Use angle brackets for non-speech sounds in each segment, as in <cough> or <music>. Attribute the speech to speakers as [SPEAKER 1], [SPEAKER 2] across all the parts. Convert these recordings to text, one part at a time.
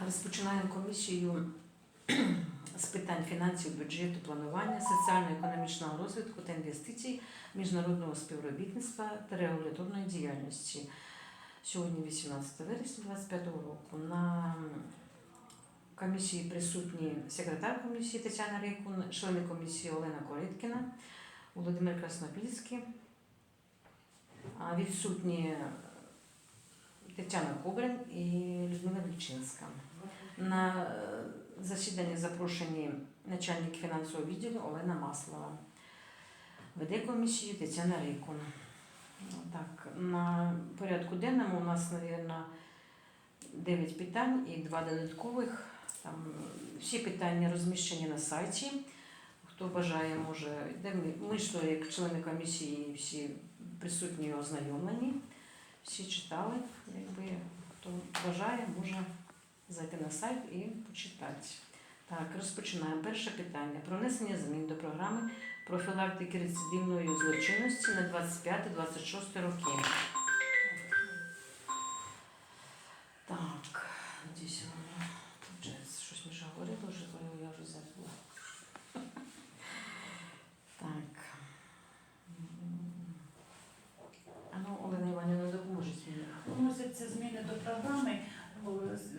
[SPEAKER 1] Розпочинаємо комісію <clears throat> з питань фінансів, бюджету, планування, соціально-економічного розвитку та інвестицій, міжнародного співробітництва та регуляторної діяльності. Сьогодні 18 вересня 2025 року. На комісії присутні секретар комісії Тетяна Рейкун, члени комісії Олена Кориткіна, Володимир Краснопільський. Відсутні Тетяна Кобрин і Людмила Вільчинська. На е, засідання запрошені начальник фінансового відділу Олена Маслова. Веде комісію Тетяна Рейкун. Так, на порядку денному у нас, мабуть, 9 питань і два додаткових. Там всі питання розміщені на сайті. Хто бажає, може. Ми ж як члени комісії, всі присутні ознайомлені, всі читали. Якби хто бажає, може зайти на сайт і почитати. Так, розпочинаємо. Перше питання про внесення змін до програми профілактики рецидивної злочинності на 25-26 роки. Так, десь воно. Получається, щось ми вже говорили вже, але я вже забула. Так. М. А ну, Олена Іванівна, допоможіть мені.
[SPEAKER 2] Вносяться зміни до програми о, з-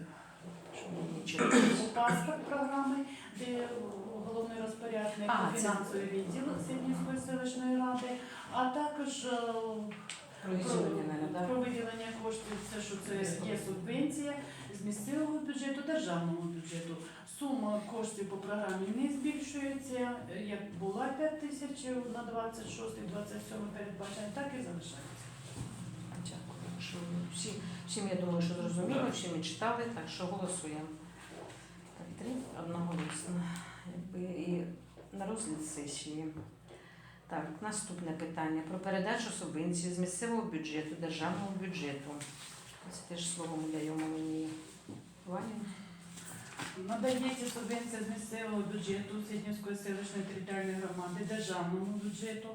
[SPEAKER 1] Щоб мені читати.
[SPEAKER 2] у паспорт програми, де головний розпорядник
[SPEAKER 1] А, це-
[SPEAKER 2] фінансовий відділ Сіднівської селищної ради, а також е,
[SPEAKER 1] Про
[SPEAKER 2] виділення коштів, це що це є субвенція з місцевого бюджету, державного бюджету. Сума коштів по програмі не збільшується, як була 5 тисяч на 26-27 передбачення, так і залишається.
[SPEAKER 1] Дякую. Що всі, всім, я думаю, що зрозуміло, всі ми читали, так що голосуємо. Так, три одноголосно. Якби і на розгляд сесії. Так, наступне питання про передачу субвенції з місцевого бюджету, державного бюджету. Це теж слово ми даємо мені Вані.
[SPEAKER 2] Надається субвенція з місцевого бюджету Сіднівської селищної територіальної громади державному бюджету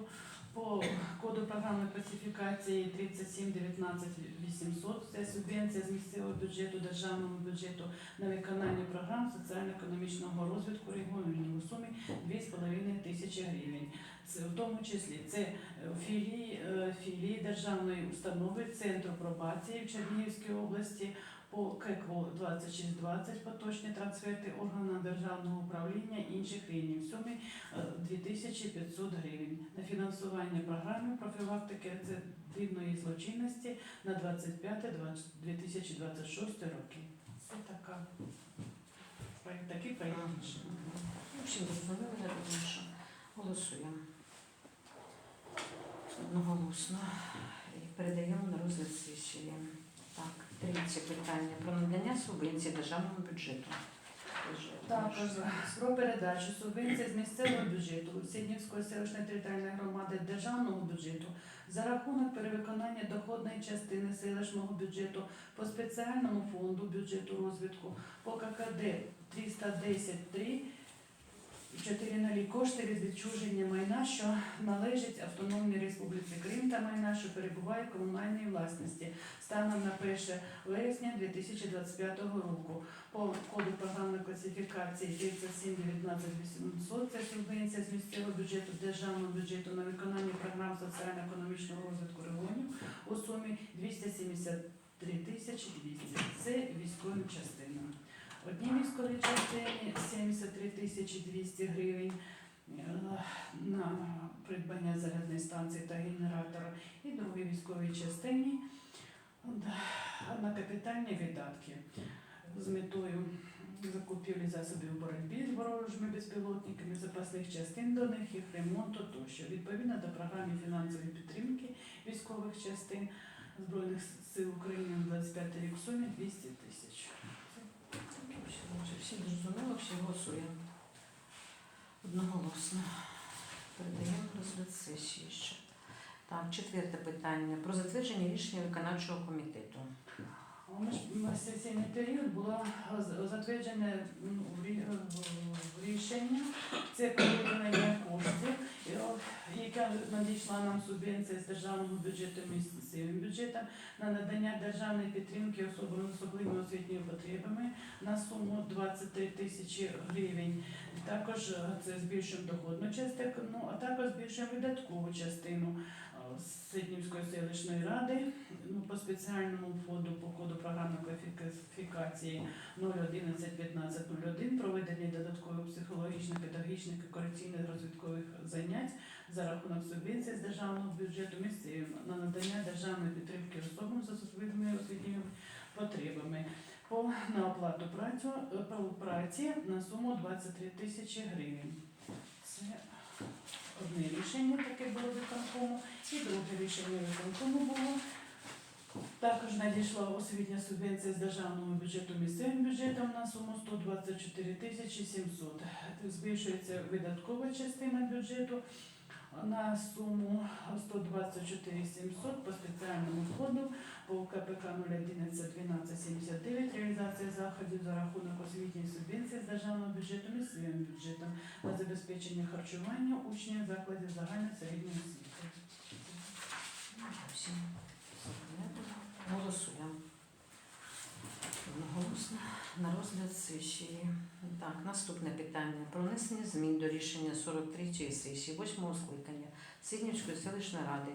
[SPEAKER 2] по коду програмної класифікації 3719 800. Це субвенція з місцевого бюджету державному бюджету на виконання програм соціально-економічного розвитку регіону у сумі 2,5 тисячі гривень. Це в тому числі це е, філії, е, філії державної установи Центру пробації в Чернігівській області по КЕКВО 2620 поточні трансферти органам державного управління інших рівнів в сумі е, 2500 гривень на фінансування програми профілактики рецидивної злочинності на 25-2026 роки. Це така проект, такий.
[SPEAKER 1] Ну, Всім зрозуміло, я думаю, що голосуємо. Одноголосно. І передаємо на розгляд сесії. Так, третє питання про надання субвенції державному бюджету.
[SPEAKER 2] Також про передачу субвенції з місцевого бюджету Сіднівської селищної територіальної громади державного бюджету за рахунок перевиконання доходної частини селищного бюджету по спеціальному фонду бюджету розвитку по ККД 310.3 4 нулі кошти від відчуження майна, що належить Автономній Республіці Крим та майна, що перебуває в комунальній власності станом на 1 вересня 2025 року по коду програмної класифікації 3719 це субвенція з місцевого бюджету державного бюджету на виконання програм соціально-економічного розвитку регіонів у сумі 273 тисячі 200. Це військовим частинам. Одній військовій частині 73 тисячі 200 гривень е, на придбання зарядної станції та генератора, і другій військовій частині на капітальні видатки з метою закупівлі засобів боротьби з ворожими безпілотниками, запасних частин до них, їх ремонту тощо. Відповідно до програми фінансової підтримки військових частин Збройних сил України на 25 рік в сумі 200 тисяч.
[SPEAKER 1] Вже всі зрозуміло, всі голосуємо. Одноголосно. Передаємо розгляд сесії ще. Так, четверте питання про затвердження рішення виконавчого комітету.
[SPEAKER 2] У сесійний період було затверджене ну, рішення, це про виділення коштів. Яка надійшла нам субвенція з державного бюджету місцевим бюджетом на надання державної підтримки особам з особливими освітніми потребами на суму 23 тисячі гривень. Також е, це збільшуємо доходну частину, а також збільшуємо видаткову частину е, Сиднівської селищної ради ну, по спеціальному фонду по коду програмної кваліфікації 0111501 проведення додаткових психологічних, педагогічних і корекційних розвиткових занять за рахунок субвенції з державного бюджету місцевим на надання державної підтримки особам з особливими освітніми потребами по на оплату працю праці на суму 23 тисячі гривень. Це одне рішення таке було виконкому, і друге рішення виконкому було. Також надійшла освітня субвенція з державного бюджету місцевим бюджетом на суму 124 тисячі 700. Збільшується видаткова частина бюджету на суму 124 700 по спеціальному фонду по КПК 011 1279 реалізація заходів за рахунок освітньої субвенції з державного бюджету місцевим бюджетом на забезпечення харчування учнів закладів загальної середньої освіти.
[SPEAKER 1] Голосуємо. Одноголосно на розгляд сесії. Так, наступне питання. Про внесення змін до рішення 43 сесії 8 скликання Сиднівської селищної ради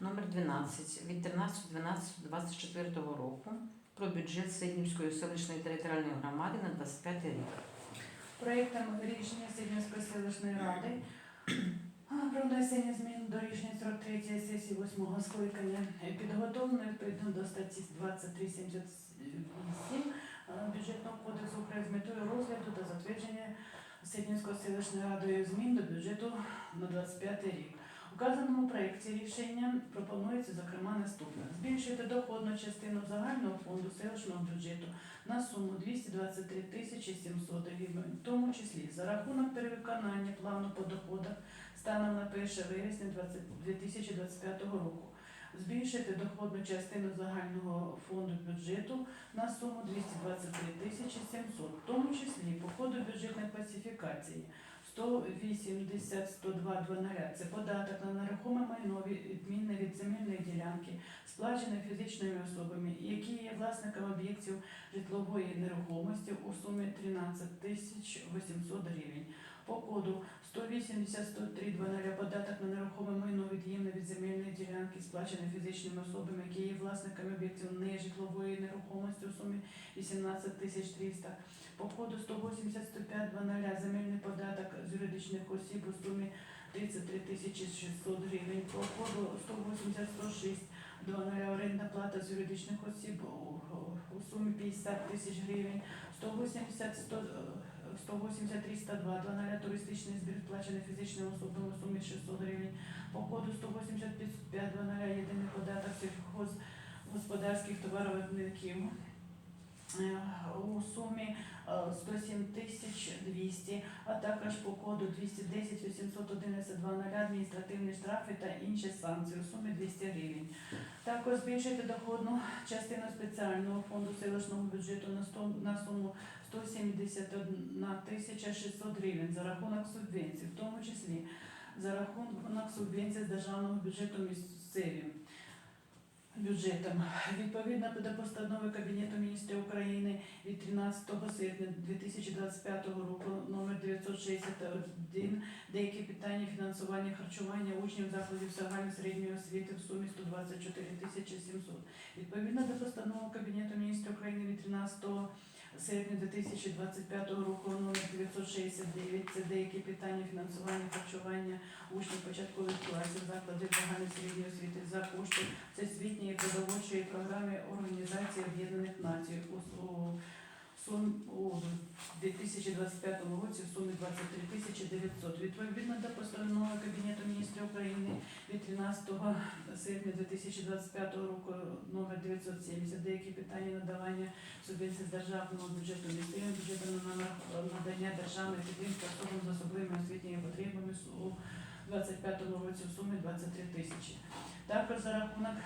[SPEAKER 1] номер 12 від 13.12.24 року про бюджет Сиднівської селищної територіальної громади на 25 рік.
[SPEAKER 2] Проєктом рішення Сиднівської селищної ради про внесення змін до рішення 43 сесії 8 скликання підготовлено відповідно до статті 2377 е, бюджетного кодексу України з метою розгляду та затвердження Сиднівської селищної радою змін до бюджету на 25 рік. У вказаному проєкті рішення пропонується, зокрема, наступне: збільшити доходну частину загального фонду селищного бюджету на суму 223 тисячі 700 гривень, в тому числі за рахунок перевиконання плану по доходах станом на 1 вересня 20 2025 року. Збільшити доходну частину загального фонду бюджету на суму 223 тисячі 700, в тому числі по ходу бюджетної класифікації 180 102 це податок на нерухоме майно відмінне від земельної ділянки, сплачене фізичними особами, які є власниками об'єктів житлової нерухомості у сумі 13 тисяч 800 гривень. По коду 180 103 податок на нерухоме майно від'ємне від земельної ділянки, сплачене фізичними особами, які є власниками об'єктів нежитлової нерухомості у сумі 18 тисяч 300. По коду 180 105 земельний податок з юридичних осіб у сумі 33 тисячі 600 гривень. По коду 180 106 орендна плата з юридичних осіб у сумі 50 тисяч гривень. 180 100 180 302 туристичний збір сплачений фізичними особами у сумі 600 гривень. По коду 185 єдиний податок сільхозгосподарських товаровиробників е, у сумі е, 107 тисяч 200, а також по коду 210 811 адміністративні штрафи та інші санкції у сумі 200 гривень. Також збільшити доходну частину спеціального фонду селищного бюджету на, 100, на суму 171 тисяча 600 гривень за рахунок субвенцій, в тому числі за рахунок субвенцій з державного бюджету місцевим бюджетом. Відповідно до постанови Кабінету міністрів України від 13 серпня 2025 року номер 961 деякі питання фінансування харчування учнів закладів загальної середньої освіти в сумі 124 тисячі 700. Відповідно до постанови Кабінету міністрів України від 13 серпня 2025 року номер 969 це деякі питання фінансування харчування учнів початкових класів закладів загальної середньої освіти за кошти. Всесвітньої продовольчої програми Організації Об'єднаних Націй. У, сум, у 2025 році в сумі 23 тисячі 900. Відповідно до постанови Кабінету міністрів України від 13 серпня 2025 року номер 970 деякі питання надавання субвенцій з державного бюджету місцевим бюджетом на надання державної підтримки особам з особливими освітніми потребами у 2025 році в сумі 23 тисячі. Також за рахунок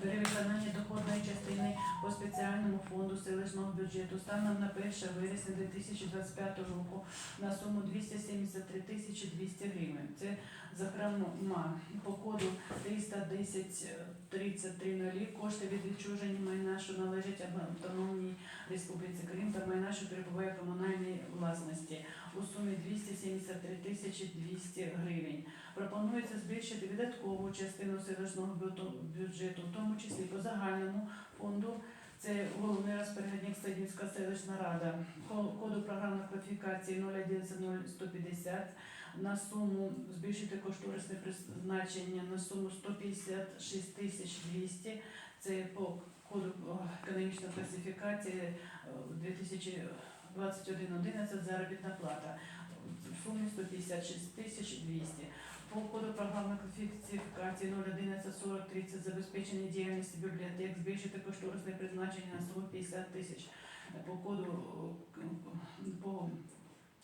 [SPEAKER 2] перевиконання доходної частини по спеціальному фонду селищного бюджету станом на 1 вересня 2025 року на суму 273 тисячі 200 гривень. Це зокрема по коду 310 33 нулі кошти від відчуження майна, що належать автономній Республіці Крим та майна, що перебуває в комунальній власності у сумі 273 тисячі 200 гривень. Пропонується збільшити видаткову частину селищного бюджету, в тому числі по загальному фонду. Це головний розпорядник Стадівська селищна рада коду програмної кваліфікації 011050 на суму збільшити кошторисне призначення на суму 156 тисяч 200. Це по коду е, економічної класифікації 2000 е, 21.11 заробітна плата в сумі 156 тисяч 200. По коду програми класифікації 0114030 забезпечення діяльності бібліотек збільшити кошторисне призначення на 150 тисяч. По коду по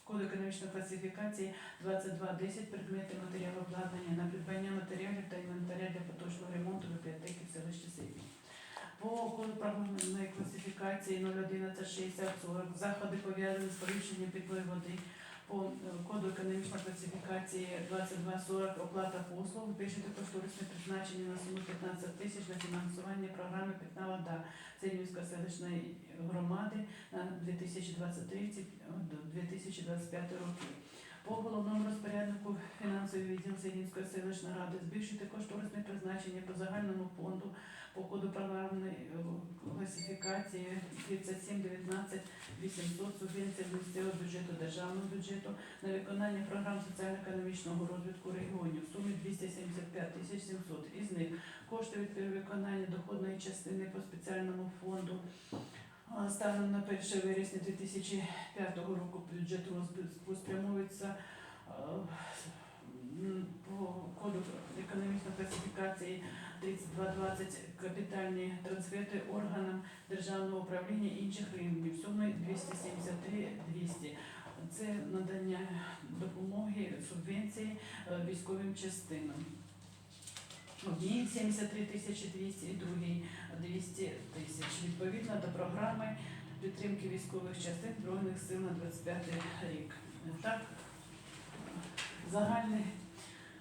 [SPEAKER 2] коду економічної класифікації 2210 предмети матеріалу обладнання на придбання матеріалів та інвентаря для поточного ремонту бібліотеки в селищі Сибі. По коду програмної класифікації 0116040 заходи пов'язані з порушенням питної води. По е, коду економічної класифікації 2240 оплата послуг збільшити кошторисне призначення на суму 15 тисяч на фінансування програми Питна вода Синівської селищної громади на 2023-2025 роки. По головному розпоряднику фінансовий відділ Синівської селищної ради збільшити кошторисне призначення по загальному фонду по коду програмної е, класифікації 3719 800 субвенція місцевого бюджету державного бюджету на виконання програм соціально-економічного розвитку регіонів в сумі 275 тисяч 700. Із них кошти від перевиконання доходної частини по спеціальному фонду станом на 1 вересня 2005 року бюджет розвитку спрямовується по коду економічної класифікації 3220 капітальні трансферти органам державного управління інших ринків суми 273 200. Це надання допомоги субвенції е, військовим частинам. Одній 73 тисячі 200 і другій 200 тисяч. Відповідно до програми підтримки військових частин Збройних сил на 25 рік. Так, загальний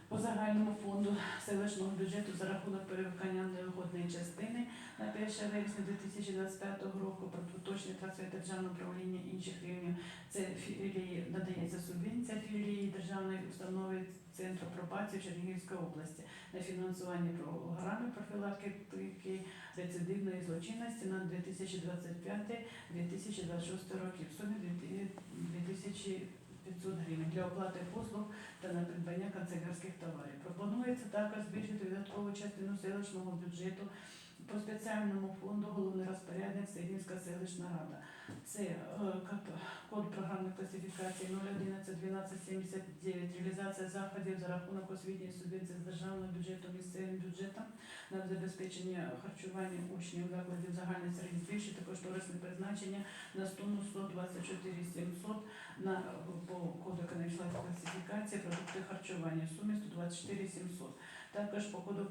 [SPEAKER 2] по загальному фонду селищного бюджету за рахунок перевикання невигодної частини на 1 вересня 2025 року про поточний трансфер державного управління інших рівнів. Це філії надається субвенція філії державної установи Центру пробації в Чернігівській області на фінансування програми профілактики рецидивної злочинності на 2025-2026 роки в сумі 2500 гривень для оплати послуг та на придбання канцелярських товарів. Пропонується також збільшити видаткову частину селищного бюджету по спеціальному фонду головний розпорядник Сергійська селищна рада. Це е, код програмної класифікації 011 1279 реалізація заходів за рахунок освітньої субвенції з державного бюджету місцевим бюджетом на забезпечення харчування учнів закладів загальної середньої збільшити кошторисне призначення на суму 124 700 на по коду економічної класифікації продукти харчування в сумі 124 700. Також по коду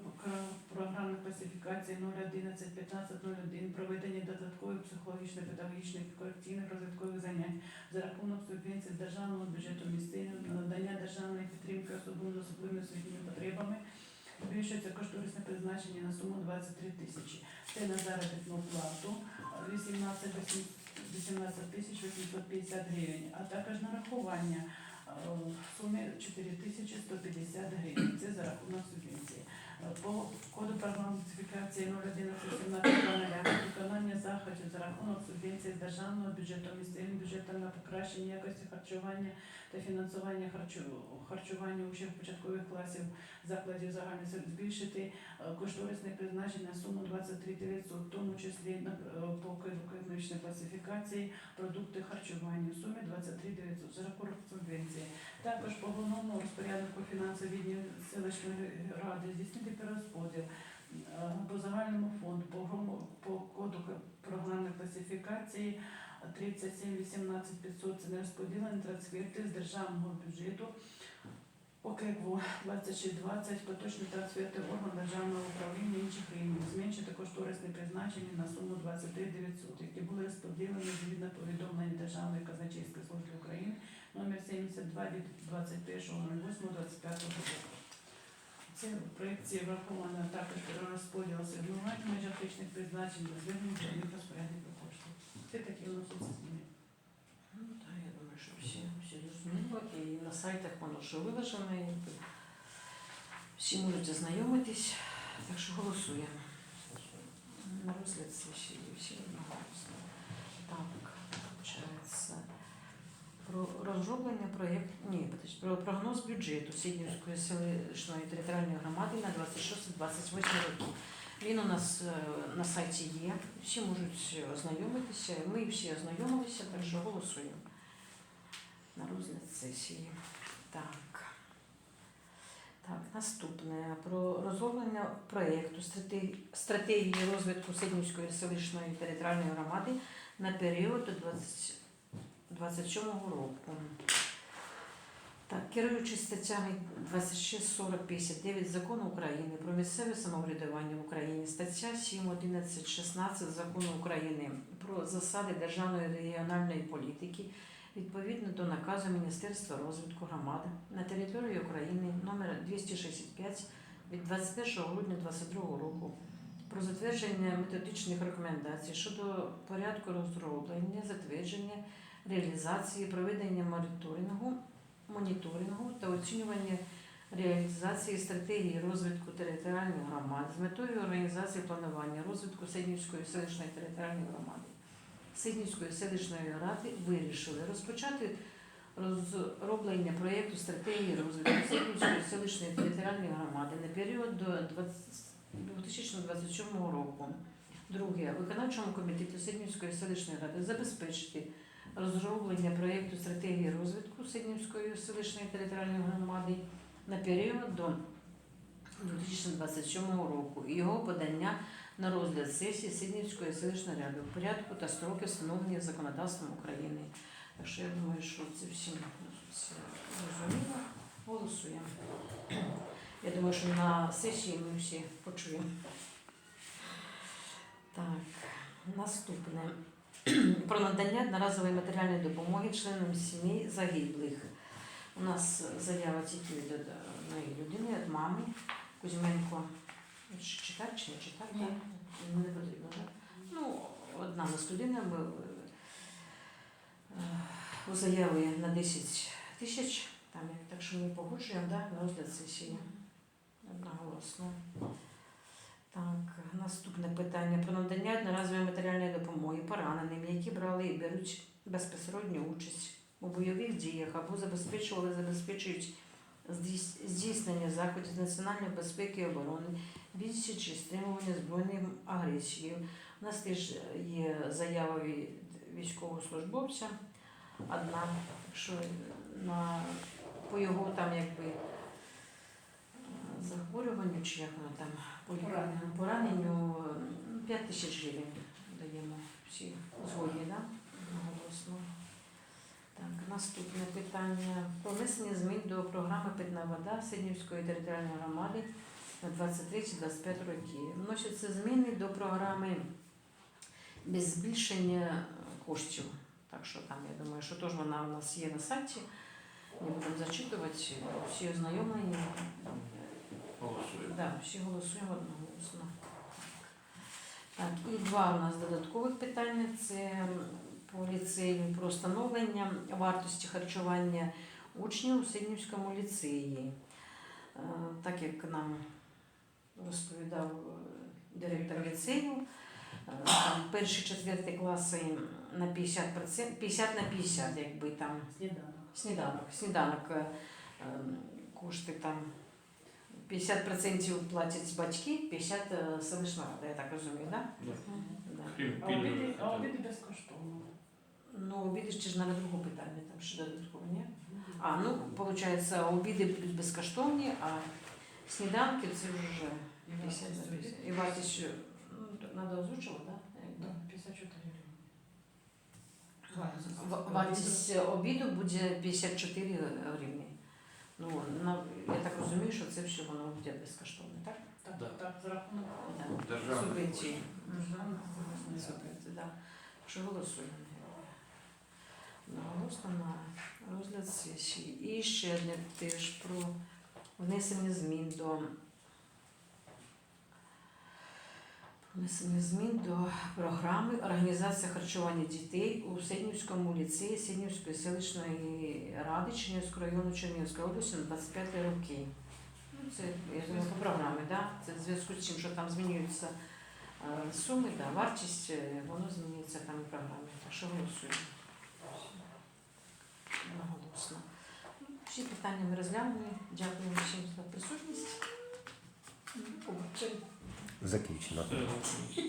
[SPEAKER 2] програмної класифікації 011 1501 проведення додаткових психологічних, педагогічних і корекційних розвиткових занять за рахунок субвенцій з державного бюджету місцевим надання державної підтримки особам з особливими освітніми потребами. Збільшується кошторисне призначення на суму 23 тисячі. Це на заробітну плату 18 800 18 тисяч 850 гривень, а також нарахування е, в сумі 4 тисячі 150 гривень. Це за рахунок субвенції. По коду класифікації 01117 виконання заходів за рахунок субвенції з державного бюджету місцевим бюджетом на покращення якості харчування та фінансування харчу- харчування учнів початкових класів закладів загальної середньої збільшити е, кошторисне призначення на суму 23 900, в тому числі на е, по економічній класифікації продукти харчування в сумі 23 900 за рахунок субвенції. Також по головному розпоряднику фінансового відділу селищної ради здійснити перерозподіл е, по загальному фонду, по, по коду програмної класифікації 37 18 500 це нерозподілені трансферти з державного бюджету. ОКЕКВО 2620 поточні трансферти орган державного управління інших рівнів, зменшити кошторисне призначення на суму 23 900, які були розподілені згідно повідомлення Державної казначейської служби України номер 72 від 21.08.25 року. Це в проєкції враховано також розподіл асигнувань в межах фізичних призначень на звернення до них розпорядників коштів. Це такі вносяться зміни.
[SPEAKER 1] Ну, так, я думаю, що всі, всі зрозуміло. І на сайтах воно що виложено. і Всі можуть ознайомитись. Так що голосуємо. На розгляд сесії всі одноголосно. Так, виходить. Про розроблення проєкту, ні, про прогноз бюджету Сіднівської селищної територіальної громади на 26-28 роки. Він у нас е, на сайті є, всі можуть ознайомитися, ми всі ознайомилися, так що голосуємо на розгляд сесії. Так. Так, наступне про розроблення проєкту стратегії, розвитку Сиднівської селищної територіальної громади на період до 20 27 року. Так, керуючись статтями 26, 40, 59 Закону України про місцеве самоврядування в Україні, стаття 7, 11, 16 Закону України про засади державної регіональної політики відповідно до наказу Міністерства розвитку громади на території України номер 265 від 21 грудня 2022 року про затвердження методичних рекомендацій щодо порядку розроблення, затвердження, реалізації, проведення моніторингу, моніторингу та оцінювання реалізації стратегії розвитку територіальних громад з метою організації планування розвитку Сиднівської селищної територіальної громади. Сиднівської селищної ради вирішили розпочати розроблення проєкту стратегії розвитку Сиднівської селищної територіальної громади на період до 2027 року. Друге, виконавчому комітету Сиднівської селищної ради забезпечити розроблення проєкту стратегії розвитку Сиднівської селищної територіальної громади на період до 2027 року і його подання на розгляд сесії Сиднівської селищної ради в порядку та строки встановлені законодавством України. Так що я думаю, що це всім все зрозуміло. Голосуємо. Я думаю, що на сесії ми всі почуємо. Так, наступне. <clears throat> Про надання одноразової матеріальної допомоги членам сімей загиблих. У нас заява тільки від одної людини, від мами Кузьменко. Чи Читати чи не читати?
[SPEAKER 2] Ні.
[SPEAKER 1] Не потрібно, так? Ну, одна нас людина ми, е, у заяві на 10 тисяч, там, так що ми погоджуємо да, на розгляд сесії. Одноголосно. Так, наступне питання про надання одноразової матеріальної допомоги пораненим, які брали і беруть безпосередню участь у бойових діях або забезпечували, забезпечують здійснення заходів національної безпеки і оборони, відсічі стримування збройної агресії. У нас теж є заява від військовослужбовця одна, що на, по його там якби е, захворюванню, чи як воно там
[SPEAKER 2] Пораненню.
[SPEAKER 1] пораненню 5 тисяч гривень даємо всі згодні, да? Одноголосно. Так, наступне питання. Про внесення змін до програми Питна вода Сиднівської територіальної громади на 23-25 роки. Вносяться зміни до програми без збільшення коштів. Так що там, я думаю, що теж вона у нас є на сайті. Не будемо зачитувати, всі ознайомлені.
[SPEAKER 3] Голосуємо.
[SPEAKER 1] Да, всі голосуємо одноголосно. Так, і два у нас додаткових питання. Це по ліцею про встановлення вартості харчування учнів у Сиднівському ліцеї. Е, Так як нам розповідав е, директор ліцею, е, там перші четверті класи на 50%, 50 на 50, якби там
[SPEAKER 2] Сніданок.
[SPEAKER 1] Сніданок. Сніданок ем, кошти там 50% платять батьки, 50% селищна рада, я так розумію, так?
[SPEAKER 3] Да.
[SPEAKER 1] Да?
[SPEAKER 3] Крім
[SPEAKER 2] А обіди,
[SPEAKER 3] пільгових
[SPEAKER 2] а
[SPEAKER 3] хоча б.
[SPEAKER 2] обіди безкоштовно.
[SPEAKER 1] Ну, обіди ще ж на друге питання, там ще додатково, ні? А, ну, виходить, обіди будуть безкоштовні, а сніданки це вже 50 на 50. І вартість, що, ну, треба озвучувати, так?
[SPEAKER 2] Да, 54 гривні.
[SPEAKER 1] Вартість обіду буде 54 гривні. Ну, на, я так розумію, що це все воно буде безкоштовне, так?
[SPEAKER 2] Так,
[SPEAKER 3] Да.
[SPEAKER 2] так, за рахунок
[SPEAKER 1] Да.
[SPEAKER 3] Державна
[SPEAKER 1] Субвенції.
[SPEAKER 2] державних
[SPEAKER 1] Мгм. Субвенції, да. Що голосуємо? Наголосно на розгляд сесії. І ще одне теж про внесення змін до про внесення змін до програми організація харчування дітей у Сиднівському ліцеї Сиднівської селищної ради Чернігівського району Чернігівської області на 25 роки. Ну, це я думаю, по програмі, да? Це в зв'язку з тим, що там змінюються е, суми, да, вартість, е, воно змінюється там у програмі. Так що голосуємо. Ну, Всі питання ми розглянули. Дякую всім за присутність.
[SPEAKER 3] Все,